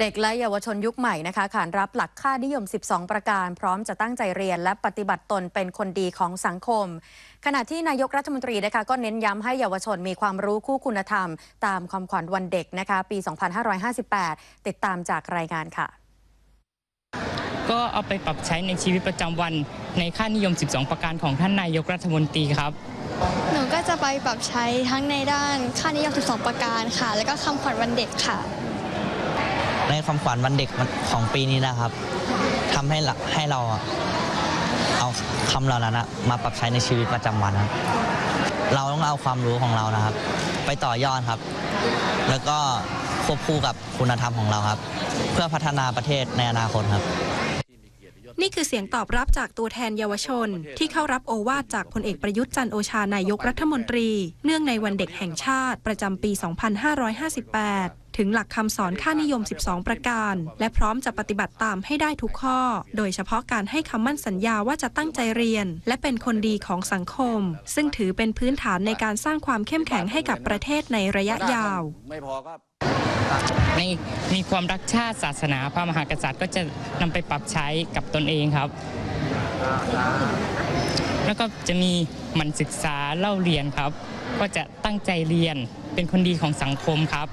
เด็กและเยาวชนยุคใหม่นะคะขานรับหลักค่านิยม 12 ประการ พร้อมจะตั้งใจเรียน และปฏิบัติตนเป็นคนดีของสังคม ขณะที่นายกรัฐมนตรีนะคะก็เน้นย้ำให้เยาวชนมีความรู้คู่คุณธรรม ตามความขวัญวันเด็กนะคะปี 2558 ติดตามจากรายงานค่ะ ก็เอาไปปรับใช้ในชีวิตประจำวันในค่านิยม 12 ประการของท่านนายกรัฐมนตรีครับหนูก็จะไปปรับใช้ทั้งในด้านค่านิยม 12 ประการค่ะ แล้วก็คำขวัญวันเด็กค่ะ ในความฝันวันเด็กของปีนี้นะครับทำให้เราให้เราอะเอาคำเหล่านั้นมาปรับใช้ในชีวิตประจำวันครับเราต้องเอาความรู้ของเรานะครับ ไปต่อยอดครับ แล้วก็ควบคู่กับคุณธรรมของเราครับ เพื่อพัฒนาประเทศในอนาคตครับ นี่คือเสียงตอบรับจากตัวแทนเยาวชน ที่เข้ารับโอวาทจากพลเอกประยุทธ์จันโอชานายกรัฐมนตรี เนื่องในวันเด็กแห่งชาติประจำปี 2558 ถึงหลักคำสอนค่านิยม 12 ประการ และพร้อมจะปฏิบัติตามให้ได้ทุกข้อ โดยเฉพาะการให้คำมั่นสัญญาว่าจะตั้งใจเรียน และเป็นคนดีของสังคม ซึ่งถือเป็นพื้นฐานในการสร้างความเข้มแข็งให้กับประเทศในระยะยาว ไม่พอก็ในมีความรักชาติศาสนาพระมหากษัตริย์ก็จะนำไปปรับใช้กับตนเองครับ แล้วก็จะมีมันศึกษาเล่าเรียนครับ ก็จะตั้งใจเรียนเป็นคนดีของสังคมครับ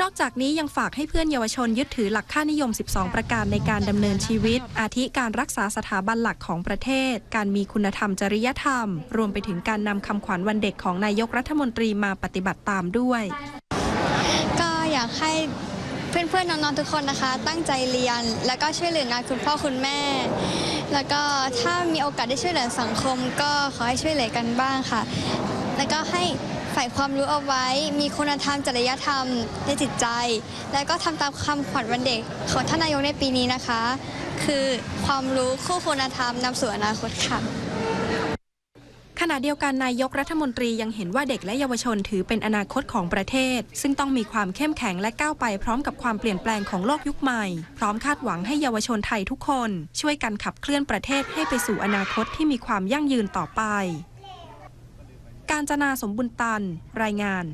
นอกจากนี้ยังฝากให้เพื่อนเยาวชนยึดถือหลักค่านิยม 12 ประการในการดำเนินชีวิต อาทิการรักษาสถาบันหลักของประเทศ การมีคุณธรรมจริยธรรม รวมไปถึงการนำคำขวัญวันเด็กของนายกรัฐมนตรีมาปฏิบัติตามด้วย ก็อยากให้เพื่อนๆน้องๆทุกคนนะคะ ตั้งใจเรียน แล้วก็ช่วยเหลืองานคุณพ่อคุณแม่ แล้วก็ถ้ามีโอกาสได้ช่วยเหลือสังคม ก็ขอให้ช่วยเหลือกันบ้างค่ะ แล้วก็ให้ ใฝ่ความรู้เอาไว้ มีคุณธรรมจริยธรรมในจิตใจ แล้วก็ทำตามคำขวัญวันเด็ก ของท่านนายกในปีนี้นะคะ คือความรู้คู่คุณธรรมนำสู่อนาคตค่ะขณะเดียวกันนายกรัฐมนตรียังเห็นว่าเด็กและเยาวชนถือเป็นอนาคตของประเทศ ซึ่งต้องมีความเข้มแข็งและก้าวไปพร้อมกับความเปลี่ยนแปลงของโลกยุคใหม่ พร้อมคาดหวังให้เยาวชนไทยทุกคน ช่วยกันขับเคลื่อนประเทศให้ไปสู่อนาคตที่มีความยั่งยืนต่อไป การจนาสมบุญตัน รายงาน